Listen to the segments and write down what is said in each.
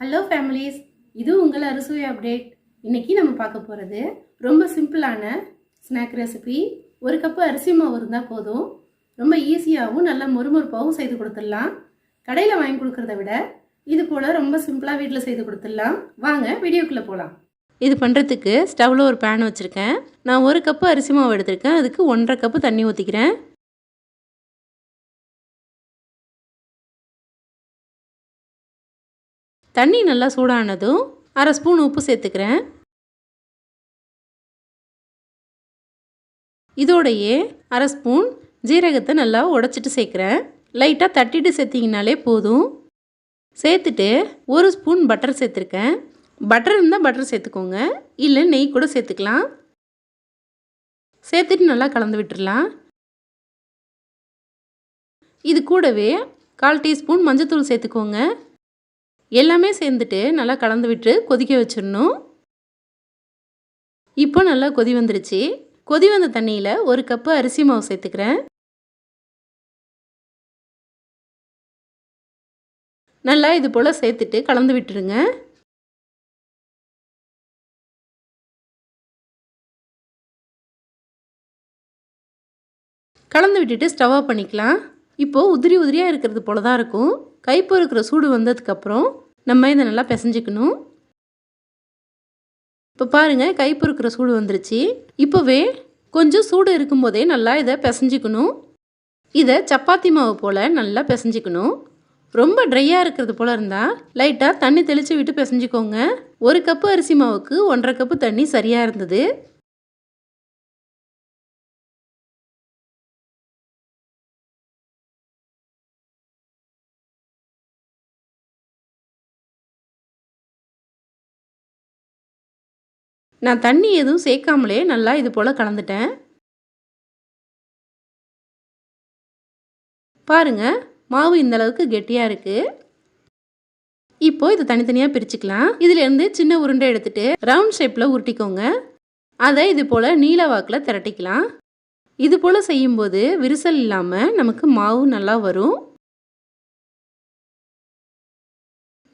Hello families இது உங்கள் அறுசுவை அப்டேட் இன்றைக்கி நம்ம பார்க்க போகிறது ரொம்ப சிம்பிளான ஸ்நாக் ரெசிபி ஒரு கப்பு அரிசி மாவு இருந்தால் போதும். ரொம்ப ஈஸியாகவும் நல்லா மொறுமொறுப்பாகவும் செய்து கொடுத்துடலாம். கடையில் வாங்கி கொடுக்குறத விட இது போல் ரொம்ப சிம்பிளாக வீட்டில் செய்து கொடுத்துடலாம். வாங்க வீடியோக்குள்ளே போகலாம் இது பண்ணுறதுக்கு ஸ்டவ்வில் ஒரு பேன் வச்சுருக்கேன். நான் ஒரு கப்பு அரிசி மாவு எடுத்திருக்கேன். அதுக்கு ஒன்றரை கப்பு தண்ணி ஊற்றிக்கிறேன் தண்ணி நல்லா சூடானதும் அரை ஸ்பூன் உப்பு சேர்த்துக்கிறேன். இதோடையே அரை ஸ்பூன் ஜீரகத்தை நல்லா உடச்சிட்டு சேர்க்குறேன். லைட்டாக தட்டிட்டு சேர்த்திங்கனாலே போதும். சேர்த்துட்டு ஒரு ஸ்பூன் பட்டர் சேர்த்துருக்கேன். பட்டர் இருந்தால் பட்டர் சேர்த்துக்கோங்க. இல்லை நெய் கூட சேர்த்துக்கலாம். சேர்த்துட்டு நல்லா கலந்து விட்டுடலாம் இது கூடவே கால் டீஸ்பூன் மஞ்சத்தூள் சேர்த்துக்கோங்க. எல்லாமே சேர்ந்துட்டு நல்லா கலந்து விட்டு கொதிக்க வச்சிடணும். இப்போ நல்லா கொதி வந்துருச்சு. கொதி வந்த தண்ணியில் ஒரு கப்பு அரிசி மாவு சேர்த்துக்கிறேன். நல்லா இது போல் சேர்த்துட்டு கலந்து விட்டுருங்க. கலந்து விட்டுட்டு ஸ்டவ் ஆஃப் பண்ணிக்கலாம். இப்போது உதிரி உதிரியாக இருக்கிறது போல தான் இருக்கும். கைப்பொறுக்கிற சூடு வந்ததுக்கப்புறம் நம்ம இதை நல்லா பிசைஞ்சிக்கணும். இப்போ பாருங்கள் கை பொறுக்கிற சூடு வந்துருச்சு. இப்போவே கொஞ்சம் சூடு இருக்கும்போதே நல்லா இதை பிசைஞ்சிக்கணும். இதை சப்பாத்தி மாவு போல் நல்லா பிசைஞ்சிக்கணும். ரொம்ப ட்ரையாக இருக்கிறது போல் இருந்தால் லைட்டாக தண்ணி தெளித்து விட்டு பிசைஞ்சிக்கோங்க. ஒரு கப்பு அரிசி மாவுக்கு ஒன்றரை கப்பு தண்ணி சரியாக இருந்தது. நான் தண்ணி எதுவும் சேர்க்காமலே நல்லா இது போல் கலந்துட்டேன். பாருங்க மாவு இந்த அளவுக்கு கெட்டியாக இருக்குது இப்போது இதை தனித்தனியாக பிரிச்சுக்கலாம். இதுலேருந்து சின்ன உருண்டை எடுத்துகிட்டு ரவுண்ட் ஷேப்பில் உருட்டிக்கோங்க. அதை இது போல் நீல வாக்கில் திரட்டிக்கலாம். இது போல் செய்யும்போது விரிசல் இல்லாமல் நமக்கு மாவு நல்லா வரும்.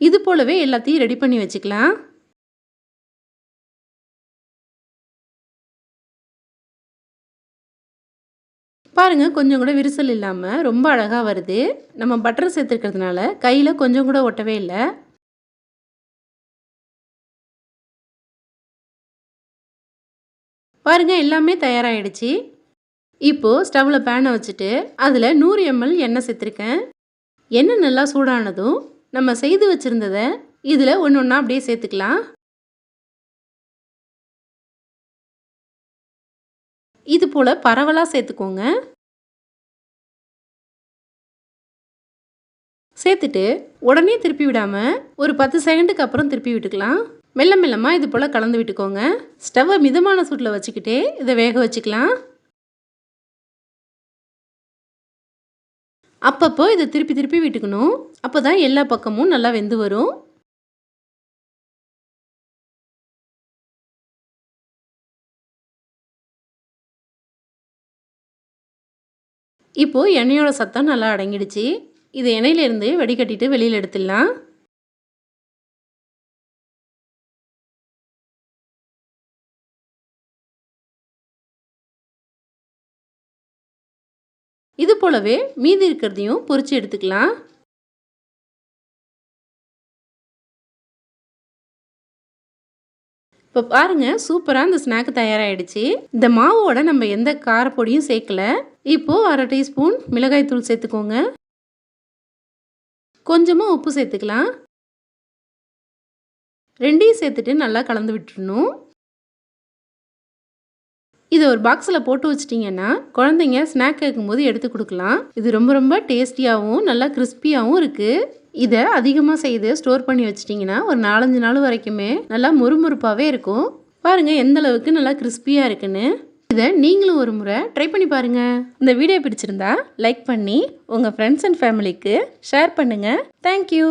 இது போலவே எல்லாத்தையும் ரெடி பண்ணி வச்சுக்கலாம். பாருங்கள் கொஞ்சம் கூட விரிசல் இல்லாமல் ரொம்ப அழகாக வருது. நம்ம பட்டர் சேர்த்துருக்கிறதுனால கையில் கொஞ்சம் கூட ஒட்டவே இல்லை. பாருங்கள் எல்லாமே தயாராகிடுச்சு இப்போது ஸ்டவ்வில் பேனை வச்சுட்டு அதில் நூறு எம்எல் எண்ணெய் சேர்த்துருக்கேன். எண்ணெய் நல்லா சூடானதும் நம்ம செய்து வச்சுருந்ததை இதில் ஒன்று ஒன்றா அப்படியே சேர்த்துக்கலாம். இது போல் பரவலாக சேர்த்துக்கோங்க. சேர்த்துட்டு உடனே திருப்பி விடாமல் ஒரு பத்து செகண்டுக்கு அப்புறம் திருப்பி விட்டுக்கலாம். மெல்ல மெல்லமாக இது போல் கலந்து விட்டுக்கோங்க. ஸ்டவ்வை மிதமான சூட்டில் வச்சுக்கிட்டே இதை வேக வச்சுக்கலாம். அப்பப்போ இதை திருப்பி திருப்பி விட்டுக்கணும். அப்போ தான் எல்லா பக்கமும் நல்லா வெந்து வரும். இப்போது எண்ணெயோட சத்தம் நல்லா அடங்கிடுச்சு. இது எண்ணெயிலேருந்து வடிகட்டிட்டு வெளியில் எடுத்துடலாம். இது போலவே மீதி இருக்கிறதையும் பொறிச்சு எடுத்துக்கலாம். இப்போ பாருங்கள் சூப்பராக இந்த ஸ்நாக்கு தயாராகிடுச்சு இந்த மாவோட நம்ம எந்த காரப்பொடியும் சேர்க்கல. இப்போது அரை டீஸ்பூன் மிளகாய் தூள் சேர்த்துக்கோங்க. கொஞ்சமாக உப்பு சேர்த்துக்கலாம். ரெண்டையும் சேர்த்துட்டு நல்லா கலந்து விட்டுடணும் இதை ஒரு பாக்ஸில் போட்டு வச்சிட்டிங்கன்னா குழந்தைங்க ஸ்நாக் கேட்கும்போது எடுத்து கொடுக்கலாம். இது ரொம்ப ரொம்ப டேஸ்டியாகவும் நல்லா கிறிஸ்பியாகவும் இருக்குது இதை அதிகமாக செய்து ஸ்டோர் பண்ணி வச்சிட்டிங்கன்னா ஒரு நாலஞ்சு நாள் வரைக்குமே நல்லா முறுமுறுப்பாகவே இருக்கும். பாருங்கள் எந்த அளவுக்கு நல்லா கிறிஸ்பியாக இருக்குன்னு. இதை நீங்களும் ஒரு முறை ட்ரை பண்ணி பாருங்கள் இந்த வீடியோ பிடிச்சிருந்தா லைக் பண்ணி உங்கள் ஃப்ரெண்ட்ஸ் அண்ட் ஃபேமிலிக்கு ஷேர் பண்ணுங்கள் தேங்க்யூ